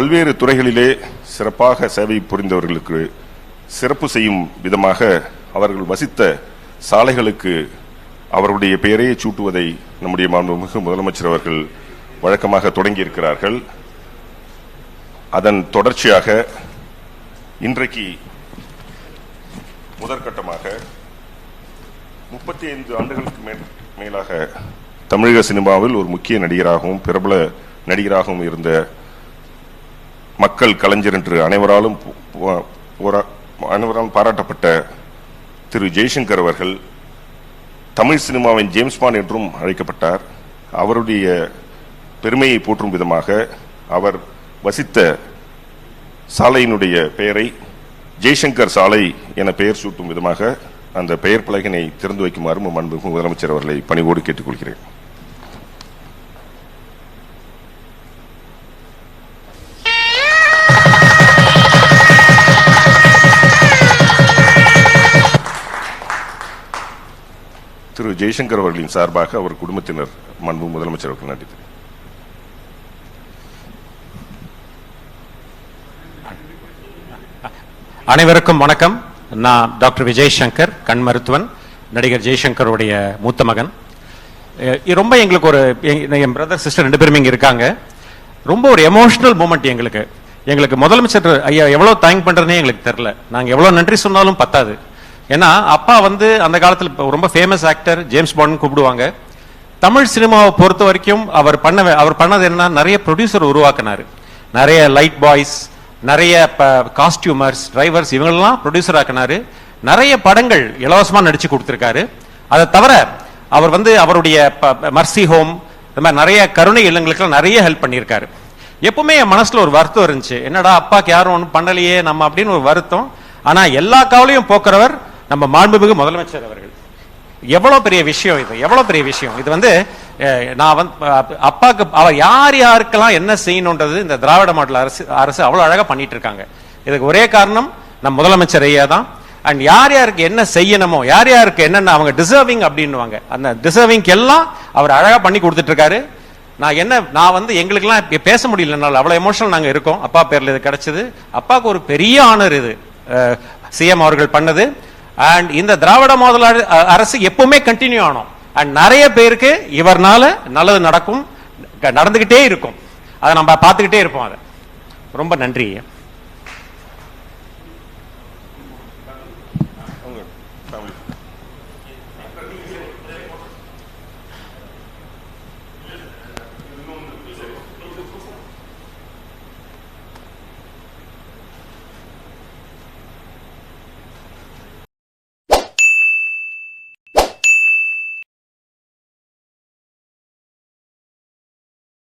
பல்வேறு துறைகளிலே சிறப்பாக சேவை புரிந்தவர்களுக்கு சிறப்பு செய்யும் விதமாக அவர்கள் வசித்த சாலைகளுக்கு அவருடைய பெயரையே சூட்டுவதை நம்முடைய மாண்புமிகு முதலமைச்சர் அவர்கள் வழக்கமாக தொடங்கியிருக்கிறார்கள். அதன் தொடர்ச்சியாக இன்றைக்கு முதற்கட்டமாக முப்பத்தி ஐந்து ஆண்டுகளுக்கு மேல் மேலாக தமிழக சினிமாவில் ஒரு முக்கிய நடிகராகவும் பிரபல நடிகராகவும் இருந்த மக்கள் கலைஞர் என்று அனைவராலும் போரா- அனைவராலும் பாராட்டப்பட்ட திரு ஜெய்சங்கர் அவர்கள் தமிழ் சினிமாவின் ஜேம்ஸ் பாண்ட் என்றும் அழைக்கப்பட்டார். அவருடைய பெருமையை போற்றும் விதமாக அவர் வசித்த சாலையினுடைய பெயரை ஜெய்சங்கர் சாலை என பெயர் சூட்டும் விதமாக அந்த பெயர் பலகினை திறந்து வைக்குமாறு அன்பு முதலமைச்சர் அவர்களை பணிவோடு கேட்டுக்கொள்கிறேன். திரு ஜெய்சங்கர் அவர்களின் சார்பாக அவர் குடும்பத்தினர் மன்பு முதலமைச்சர் அவர்கள் நன்றி அனைவருக்கும் வணக்கம். நான் டாக்டர் விஜய் சங்கர் கண் மருத்துவன் நடிகர் ஜெய்சங்கருடைய மூத்த மகன். ரொம்ப எங்களுக்கு ஒரு என் பிரதர் சிஸ்டர் ரெண்டு பேருமே இங்கே இருக்காங்க. ரொம்ப ஒரு எமோஷனல் மூமெண்ட் எங்களுக்கு. எங்களுக்கு முதலமைச்சர் ஐயா எவ்வளோ தேங்க் பண்ணுறதுனே எங்களுக்கு தெரில நாங்கள் எவ்வளோ நன்றி சொன்னாலும் பத்தாது. ஏன்னா அப்பா வந்து அந்த காலத்தில் ரொம்ப ஃபேமஸ் ஆக்டர் ஜேம்ஸ் பாண்ட் கூப்பிடுவாங்க. தமிழ் சினிமாவை பொறுத்த வரைக்கும் அவர் பண்ண அவர் பண்ணது என்ன நிறைய ப்ரொடியூசர் உருவாக்குனாரு. நிறைய லைட் பாய்ஸ் நிறைய காஸ்டியூமர்ஸ் டிரைவர்ஸ் இவங்களெல்லாம் ப்ரொடியூசர் ஆக்கினாரு. நிறைய படங்கள் இலவசமாக நடிச்சு கொடுத்துருக்காரு. அதை தவிர அவர் வந்து அவருடைய மர்சி ஹோம் இந்த மாதிரி நிறைய கருணை இல்லங்களுக்கெல்லாம் நிறைய ஹெல்ப் பண்ணியிருக்காரு. எப்பவுமே என் மனசில் ஒரு வருத்தம் இருந்துச்சு. என்னடா அப்பாவுக்கு யாரும் ஒன்றும் பண்ணலையே நம்ம அப்படின்னு ஒரு வருத்தம். ஆனால் எல்லா கவலையும் போக்குறவர் நம்ம மாண்புமிகு முதலமைச்சர் அவர்கள். எவ்வளோ பெரிய விஷயம் இது எவ்வளோ பெரிய விஷயம். இது வந்து நான் வந்து அப்பாவுக்கு அப்பாக்கு அவர் யார் யாருக்கெல்லாம் என்ன செய்யணுன்றது இந்த திராவிட மாடல் அரசு அரசு அவ்வளோ அழகாக பண்ணிட்டு இருக்காங்க இதுக்கு ஒரே காரணம் நம் முதலமைச்சர் ஐயா தான். அண்ட் யார் யாருக்கு என்ன செய்யணுமோ யார் யாருக்கு என்னென்ன அவங்க டிசர்விங் அப்படின்னுவாங்க. அந்த டிசர்விங்க்கு எல்லாம் அவர் அழகாக பண்ணி கொடுத்துட்டு இருக்காரு நான் என்ன நான் வந்து எங்களுக்கெல்லாம் பேச முடியலனால அவ்வளோ எமோஷனல் நாங்கள் இருக்கோம். அப்பா பேரில் இது கிடைச்சது. அப்பாவுக்கு ஒரு பெரிய ஆனர் இது. சிஎம் அவர்கள் பண்ணது. அண்ட் இந்த திராவிட மாடல் அரசு எப்பவுமே கண்டினியூ ஆனோம் அண்ட் நிறைய பேருக்கு இவர்னால நல்லது நடக்கும் நடந்துகிட்டே இருக்கும். அதை நம்ம பார்த்துக்கிட்டே இருப்போம் அதை. ரொம்ப நன்றி